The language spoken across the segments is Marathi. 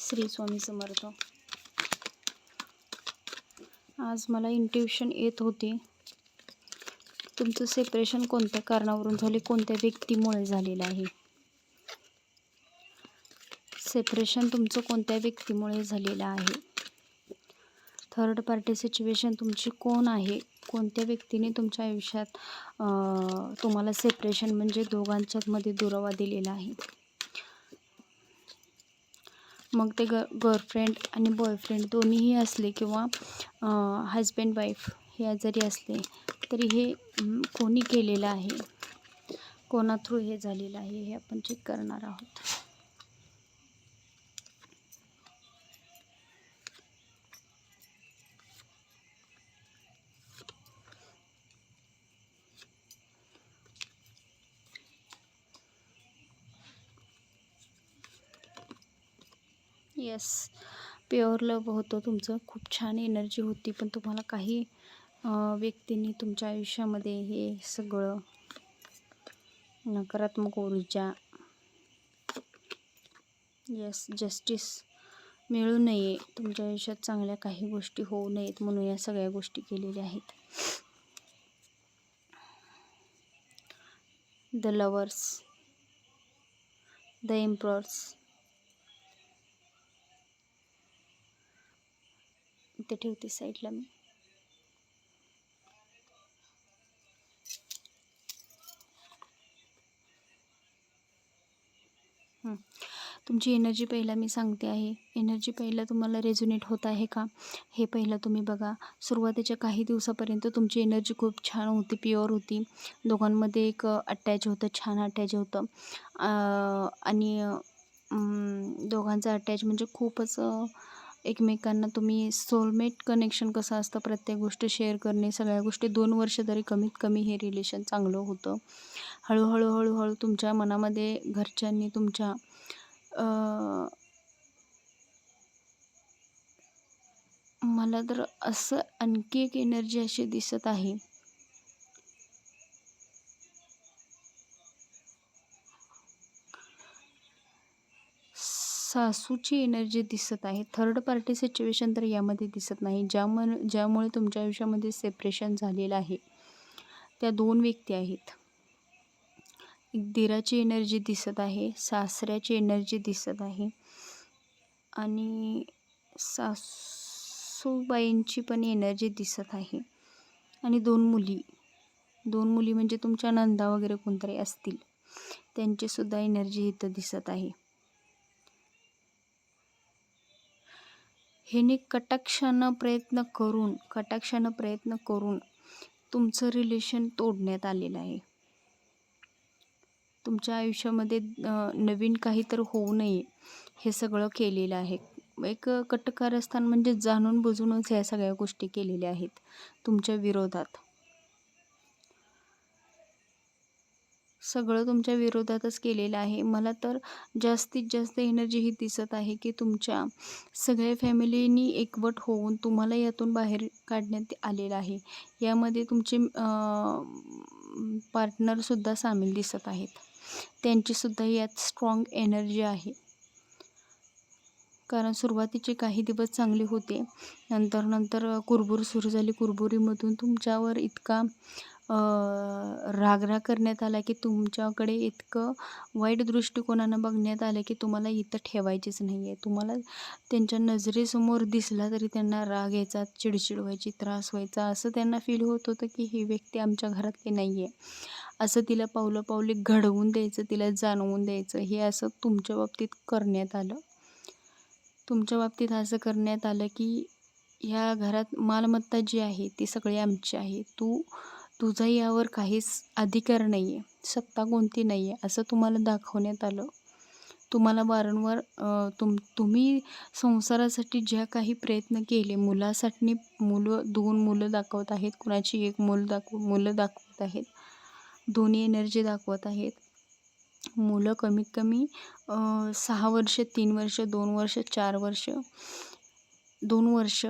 श्री स्वामी समर्थ. आज मला इंट्युशन येत होते. तुमचं सेपरेशन कोणत्या कारणावरून झाले? कोणत्या व्यक्तीमुळे झालेलं आहे? सेपरेशन तुमचं कोणत्या व्यक्तीमुळे झालेलं आहे? थर्ड पार्टी सिच्युएशन तुमची कोण आहे? कोणत्या व्यक्तीने तुमच्या आयुष्यात तुम्हाला सेपरेशन म्हणजे दोघांच्यामध्ये दुरावा दिलेला आहे? मग ते ग गर्लफ्रेंड आणि बॉयफ्रेंड दोन्हीही असले किंवा हजबंड वाईफ हे जरी असले तरी हे कोणी केलेलं आहे? कोणा थ्रू हे झालेलं आहे हे आपण चेक करणार आहोत. येस प्युअर लव होतं तुमचं. खूप छान एनर्जी होती पण तुम्हाला काही व्यक्तींनी तुमच्या आयुष्यामध्ये हे सगळं नकारात्मक ऊर्जा येस जस्टिस मिळू नये. तुमच्या आयुष्यात चांगल्या काही गोष्टी होऊ नयेत म्हणून या सगळ्या गोष्टी केलेल्या आहेत. द लवर्स द एम्प्रॉर्स इथे ठेवते साईडला मी. तुमची एनर्जी पहिला मी सांगते आहे. एनर्जी पहिला तुम्हाला रेझोनेट होत आहे का? हे पहिलं तुम्ही बघा. सुरुवातीच्या काही दिवसापर्यंत तुमची एनर्जी खूप छान होती प्युअर होती. दोघांमध्ये एक अटॅच होतं छान अटॅच होतं. आणि दोघांचं अटॅच म्हणजे खूपच एकमेकांना तुम्ही सोलमेट कनेक्शन कसं असतं प्रत्येक गोष्ट शेअर करणे सगळ्या गोष्टी दोन वर्ष तरी कमीत कमी हे रिलेशन चांगलं होतं. हळूहळू हळूहळू तुमच्या मनामध्ये घरच्यांनी तुमच्या मला तर असं आणखी एक एनर्जी अशी दिसत आहे. सासूची एनर्जी दिसत आहे. थर्ड पार्टी सिच्युएशन तर यामध्ये दिसत नाही. ज्यामुळे ज्यामुळे तुमच्या आयुष्यामध्ये सेपरेशन झालेलं आहे. त्या दोन व्यक्ती आहेत. एक दिराची एनर्जी दिसत आहे. सासऱ्याची एनर्जी दिसत आहे. आणि सासूबाईंची पण एनर्जी दिसत आहे. आणि दोन मुली. दोन मुली म्हणजे तुमच्या नंदा वगैरे कोणतरी असतील. त्यांचीसुद्धा एनर्जी इथं दिसत आहे. ह्याने कटाक्षानं प्रयत्न करून कटाक्षानं प्रयत्न करून तुमचं रिलेशन तोडण्यात आलेलं आहे. तुमच्या आयुष्यामध्ये नवीन काही तर होऊ नये हे सगळं केलेलं आहे. एक कटकारस्थान म्हणजे जाणून बुजूनच ह्या सगळ्या गोष्टी केलेल्या आहेत तुमच्या विरोधात. सगळं तुमच्या विरोधातच केलेलं आहे. मला तर जास्तीत जास्त एनर्जी ही दिसत आहे की तुमच्या सगळ्या फॅमिलीनी एकवट होऊन तुम्हाला यातून बाहेर काढण्यात आलेलं आहे. यामध्ये तुमचे पार्टनरसुद्धा सामील दिसत आहेत. त्यांचीसुद्धा यात स्ट्रॉंग एनर्जी आहे. कारण सुरुवातीचे काही दिवस चांगले होते. नंतर नंतर कुरबुर सुरू झाली. कुरबुरीमधून तुमच्यावर इतका रागराग करण्यात आला की तुमच्याकडे इतकं वाईट दृष्टिकोनानं बघण्यात आलं की तुम्हाला इथं ठेवायचीच नाही आहे तुम्हाला त्यांच्या नजरेसमोर दिसला तरी त्यांना राग यायचा चिडचिड व्हायची त्रास व्हायचा असं त्यांना फील होत होतं की ही व्यक्ती आमच्या घरातली नाही आहे असं तिला पावलं पावले घडवून द्यायचं तिला जाणवून द्यायचं हे असं तुमच्या बाबतीत करण्यात आलं. तुमच्या बाबतीत असं करण्यात आलं की ह्या घरात मालमत्ता जी आहे ती सगळी आमची आहे. तू तुझा यावर काहीच अधिकार नाही आहे सत्ता कोणती नाही आहे असं तुम्हाला दाखवण्यात आलं. तुम्हाला वारंवार तुम तुम्ही संसारासाठी ज्या काही प्रयत्न केले मुलासाठी मुलं दोन मुलं दाखवत आहेत कुणाची एक मुलं दाखव मुलं दाखवत आहेत दोन्ही एनर्जी दाखवत आहेत. मुलं कमीत कमी सहा वर्ष तीन वर्ष दोन वर्ष चार वर्ष दोन वर्ष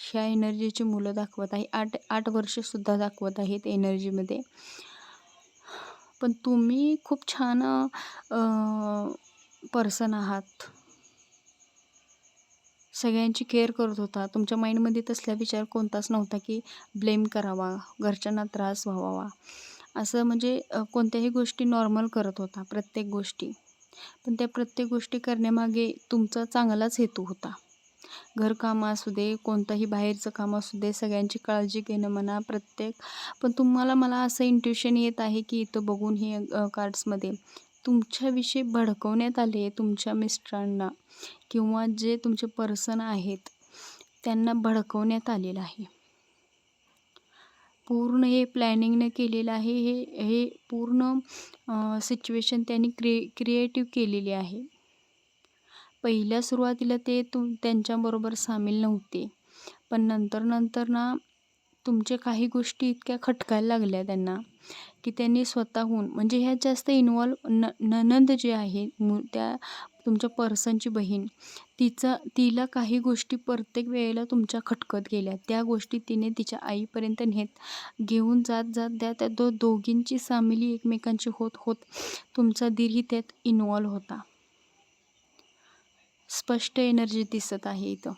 ह्या एनर्जीची मुलं दाखवत आहे. आठ आठ वर्षसुद्धा दाखवत आहेत एनर्जीमध्ये. पण तुम्ही खूप छान पर्सन आहात. सगळ्यांची केअर करत होता. तुमच्या माइंडमध्ये तसला विचार कोणताच नव्हता की ब्लेम करावा घरच्यांना त्रास व्हावा. असं म्हणजे कोणत्याही गोष्टी नॉर्मल करत होता प्रत्येक गोष्टी. पण त्या प्रत्येक गोष्टी करण्यामागे तुमचा चांगलाच हेतू होता. घरकाम असू दे कोणतंही बाहेरचं काम असू दे सगळ्यांची काळजी घेणं म्हणा प्रत्येक. पण तुम्हाला मला असं इंट्युशन येत आहे की इथं बघून हे कार्ड्समध्ये तुमच्याविषयी भडकवण्यात आले तुमच्या मिस्टरांना किंवा जे तुमचे पर्सन आहेत त्यांना भडकवण्यात आलेलं आहे. पूर्ण हे प्लॅनिंगनं केलेलं आहे हे हे पूर्ण सिच्युएशन त्यांनी क्रिए क्रिएटिव्ह केलेली आहे. पहिल्या सुरुवातीला ते तुम त्यांच्याबरोबर सामील नव्हते. पण नंतर नंतर ना तुमच्या काही गोष्टी इतक्या खटकायला लागल्या त्यांना की त्यांनी स्वतःहून म्हणजे ह्यात जास्त इन्वॉल्व न ननंद जे आहे मु त्या तुमच्या पर्सनची बहीण तिचं तिला काही गोष्टी प्रत्येक वेळेला तुमच्या खटकत गेल्या. त्या गोष्टी तिने तिच्या आईपर्यंत नेत घेऊन जात जात द्या त्या दो दोघींची सामिली एकमेकांची होत होत तुमचा दीरही त्यात इन्वॉल्व होता. स्पष्ट एनर्जी दिसत आहे इथं.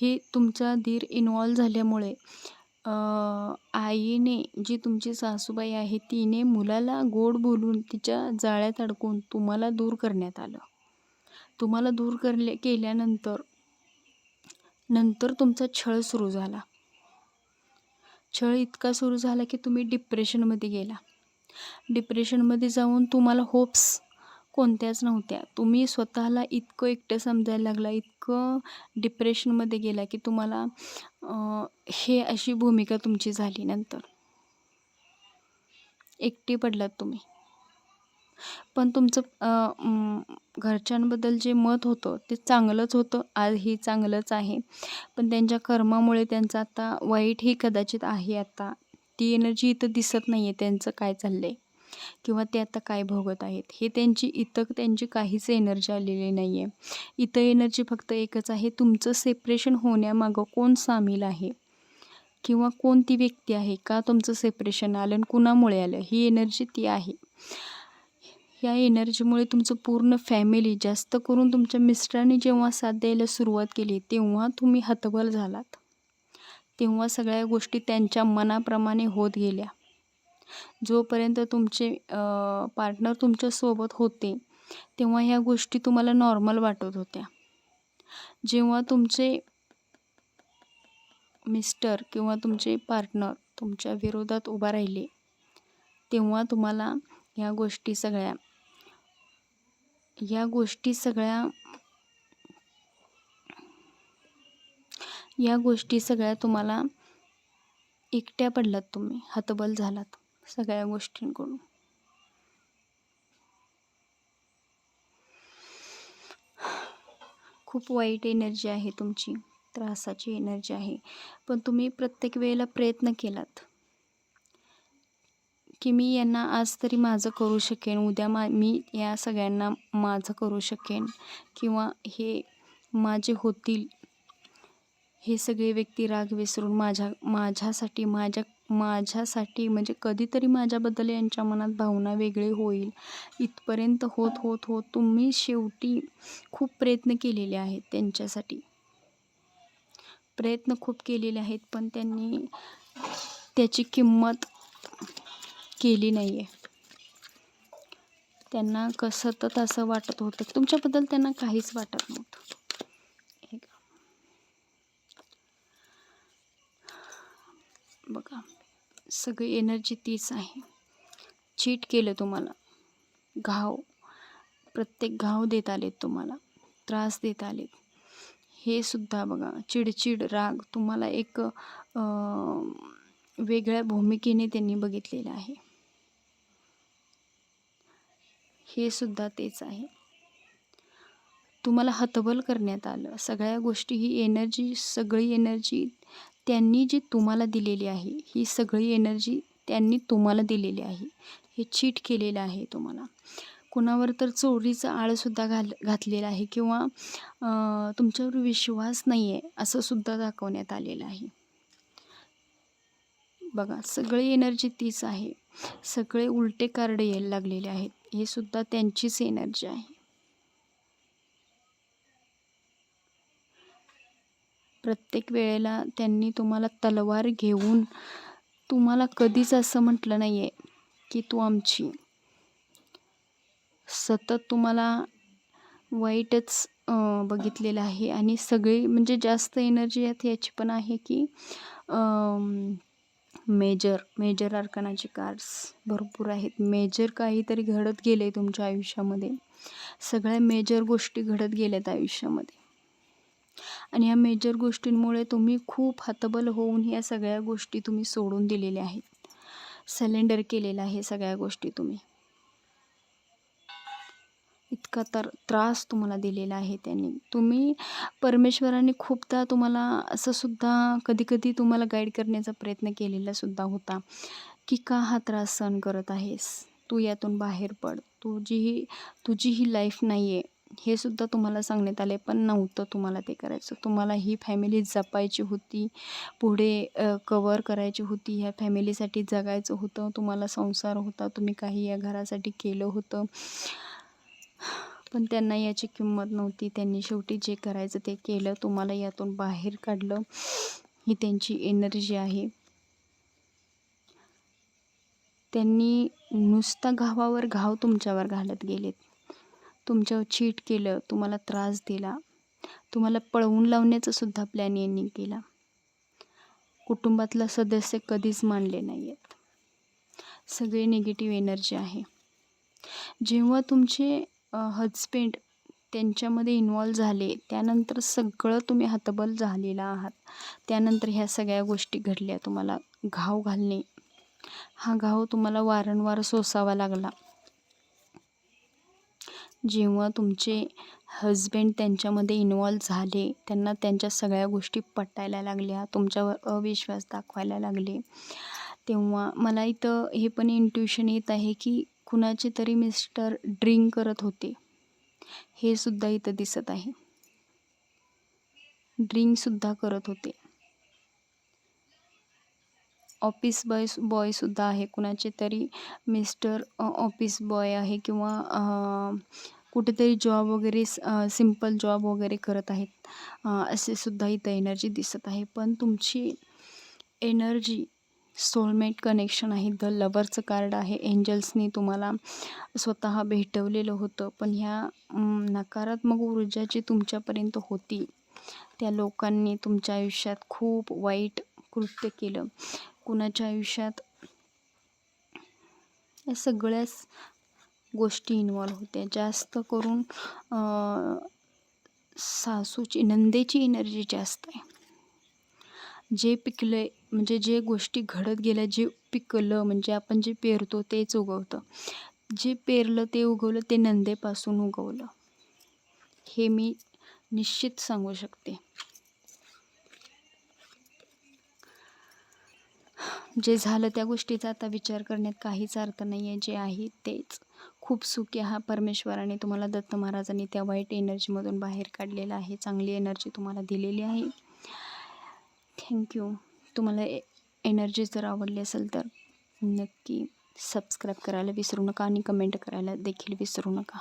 हे तुमचा धीर इन्वॉल्व झाल्यामुळे आईने जी तुमची सासूबाई आहे तिने मुलाला गोड बोलून तिच्या जाळ्यात अडकून तुम्हाला दूर करण्यात आलं. तुम्हाला दूर करले केल्यानंतर नंतर तुमचा छळ सुरू झाला. छळ इतका सुरू झाला की तुम्ही डिप्रेशनमध्ये गेला. डिप्रेशनमध्ये जाऊन तुम्हाला होप्स कोणत्याच नव्हत्या. तुम्ही स्वतःला इतकं एकटं समजायला लागला इतकं डिप्रेशनमध्ये गेला की तुम्हाला हे अशी भूमिका तुमची झाली नंतर. एकटी पडलात तुम्ही. पण तुमचं घरच्यांबद्दल जे मत होतं ते चांगलंच होतं. आजही चांगलंच आहे. पण त्यांच्या कर्मामुळे त्यांचं आता वाईटही कदाचित आहे आता. ती एनर्जी इथं दिसत नाही आहे त्यांचं काय चाललं आहे किंवा ते आता काय भोगत आहेत? हे त्यांची इथं त्यांची काहीच एनर्जी आलेली नाही आहे इथं एनर्जी फक्त एकच आहे तुमचं सेपरेशन होण्यामागं कोण सामील आहे? किंवा कोणती व्यक्ती आहे? का तुमचं सेपरेशन आलं आणि कुणामुळे आलं? ही एनर्जी ती आहे. या एनर्जीमुळे तुमचं पूर्ण फॅमिली जास्त करून तुमच्या मिस्टरांनी जेव्हा साथ द्यायला सुरुवात केली तेव्हा तुम्ही हतबल झालात. तेव्हा सगळ्या गोष्टी त्यांच्या मनाप्रमाणे होत गेल्या. जोपर्यंत तुमचे पार्टनर तुमच्यासोबत होते तेव्हा ह्या गोष्टी तुम्हाला नॉर्मल वाटत होत्या. जेव्हा तुमचे मिस्टर किंवा तुमचे पार्टनर तुमच्या विरोधात उभा राहिले तेव्हा तुम्हाला ह्या गोष्टी सगळ्या या गोष्टी सगळ्या या गोष्टी सगळ्या तुम्हाला एकट्या पडलात तुम्ही हतबल झालात. सगळ्या गोष्टींकडून. खूप वाईट एनर्जी आहे तुमची त्रासाची एनर्जी आहे. पण तुम्ही प्रत्येक वेळेला प्रयत्न केलात. की मी यांना आज तरी माझं करू शकेन उद्या मा मी या सगळ्यांना माझं करू शकेन किंवा हे माझे होतील. हे सगळे व्यक्ती राग विसरून माझ्या माझ्यासाठी माझ्या माझ्यासाठी म्हणजे कधीतरी माझ्याबद्दल यांच्या मनात भावना वेगळी होईल. इथपर्यंत होत होत होत तुम्ही शेवटी खूप प्रयत्न केलेले आहेत त्यांच्यासाठी. प्रयत्न खूप केलेले आहेत पण त्यांनी त्याची किंमत केली नाही आहे त्यांना कसं तर असं वाटत होतं. तुमच्याबद्दल त्यांना काहीच वाटत नव्हतं. बघा सगळी एनर्जी तीच आहे. चीट केलं तुम्हाला. घाव प्रत्येक घाव देत आलेत तुम्हाला. त्रास देत आलेत. हे सुद्धा बघा चिडचिड राग तुम्हाला एक वेगळ्या भूमिकेने त्यांनी बघितलेलं आहे. हे सुद्धा तेच आहे. तुम्हाला हतबल करण्यात आलं. सगळ्या गोष्टी ही एनर्जी सगळी एनर्जी त्यांनी जी तुम्हाला दिलेली आहे ही सगळी एनर्जी त्यांनी तुम्हाला दिलेली आहे. हे चीट केलेलं आहे तुम्हाला. कुणावर तर चोरीचा आळसुद्धा घाल घातलेला आहे किंवा तुमच्यावर विश्वास नाही आहे असं सुद्धा दाखवण्यात आलेलं आहे. बघा सगळी एनर्जी तीच आहे. सगळे उलटे कार्ड यायला लागलेले आहेत. हे सुद्धा त्यांचीच एनर्जी आहे. प्रत्येक वेळेला त्यांनी तुम्हाला तलवार घेऊन तुम्हाला कधीच असं म्हटलं नाही आहे की तू आमची. सतत तुम्हाला वाईटच बघितलेलं आहे आणि सगळी म्हणजे जास्त एनर्जी यात याची पण आहे की मेजर मेजर अर्कनाचे कार्ड्स भरपूर आहेत. मेजर काहीतरी घडत गेले तुमच्या आयुष्यामध्ये. सगळ्या मेजर गोष्टी घडत गेल्यात आयुष्यामध्ये. आणि या मेजर गोष्टींमुळे तुम्ही खूप हतबल होऊन या सगळ्या गोष्टी तुम्ही सोडून दिलेल्या आहेत. सलेंडर केलेला आहे सगळ्या गोष्टी तुम्ही. इतका तर त्रास तुम्हाला दिलेला आहे त्यांनी. तुम्ही परमेश्वराने खूपदा तुम्हाला असं सुद्धा कधी कधी तुम्हाला गाईड करण्याचा प्रयत्न केलेला सुद्धा होता की का हा त्रास सहन करत आहेस? तू यातून बाहेर पड. तुझी ही तुझी ही लाईफ नाही आहे हे सुद्धा तुम्हाला सांगण्यात आले पण नव्हतं तुम्हाला ते करायचं. तुम्हाला ही फॅमिली जपायची होती पुढे कवर करायची होती ह्या फॅमिलीसाठी जगायचं होतं तुम्हाला संसार होता तुम्ही काही या घरासाठी केलं होतं. पण त्यांना याची किंमत नव्हती. त्यांनी शेवटी जे करायचं ते केलं तुम्हाला यातून बाहेर काढलं. ही त्यांची एनर्जी आहे. त्यांनी नुसता घावावर घाव तुमच्यावर घालत गेलेत. तुमच्यावर चीट केलं तुम्हाला त्रास दिला तुम्हाला पळवून लावण्याचा सुद्धा प्लॅन यांनी केला. कुटुंबातला सदस्य कधीच मानले नाही आहेत सगळे निगेटिव्ह एनर्जी आहे. जेव्हा तुमचे हजबेंड त्यांच्यामध्ये इन्वॉल्व झाले त्यानंतर सगळं तुम्ही हतबल झालेला आहात. त्यानंतर ह्या सगळ्या गोष्टी घडल्या तुम्हाला घाव घालणे. हा घाव तुम्हाला वारंवार सोसावा लागला. जेव्हा तुमचे हजबेंड त्यांच्यामध्ये इन्वॉल्व झाले त्यांना त्यांच्या सगळ्या गोष्टी पटायला लागल्या तुमच्यावर अविश्वास दाखवायला लागले. तेव्हा मला इथं हे पण इंट्युशन येत आहे की कुणाचे तरी मिस्टर ड्रिंक करत होते. हे सुद्धा इथं दिसत आहे. ड्रिंकसुद्धा करत होते. ऑफिस बॉय बॉयसुद्धा आहे. कुणाचे तरी मिस्टर ऑफिस बॉय आहे किंवा कुठेतरी जॉब वगैरे सिंपल जॉब वगैरे करत आहेत. असे सुद्धा इथं एनर्जी दिसत आहे. पण तुमची एनर्जी सोलमेट कनेक्शन आहे. द लवरचं कार्ड आहे. एंजल्सनी तुम्हाला स्वतः भेटवलेलं होतं. पण ह्या नकारात्मक ऊर्जा जी तुमच्यापर्यंत होती त्या लोकांनी तुमच्या आयुष्यात खूप वाईट कृत्य केलं. कुणाच्या आयुष्यात या सगळ्याच गोष्टी इन्वॉल्व्ह होत्या. जास्त करून सासूची नंदेची एनर्जी जास्त आहे. जे पिकलं म्हणजे जे गोष्टी घडत गेल्या जे पिकलं म्हणजे आपण जे पेरतो तेच उगवतं. जे पेरलं ते उगवलं ते नंदेपासून उगवलं. हे मी निश्चित सांगू शकते. जे झालं त्या गोष्टीचा आता विचार करण्यात काहीच अर्थ नाही आहे जे आहे तेच. खूप सुखी हा परमेश्वराने तुम्हाला दत्त महाराजांनी त्या वाईट एनर्जीमधून बाहेर काढलेला आहे. चांगली एनर्जी तुम्हाला दिलेली आहे. थँक्यू तुम्हाला ए एनर्जी जर आवडली असेल तर नक्की सबस्क्राईब करायला विसरू नका आणि कमेंट करायला देखील विसरू नका.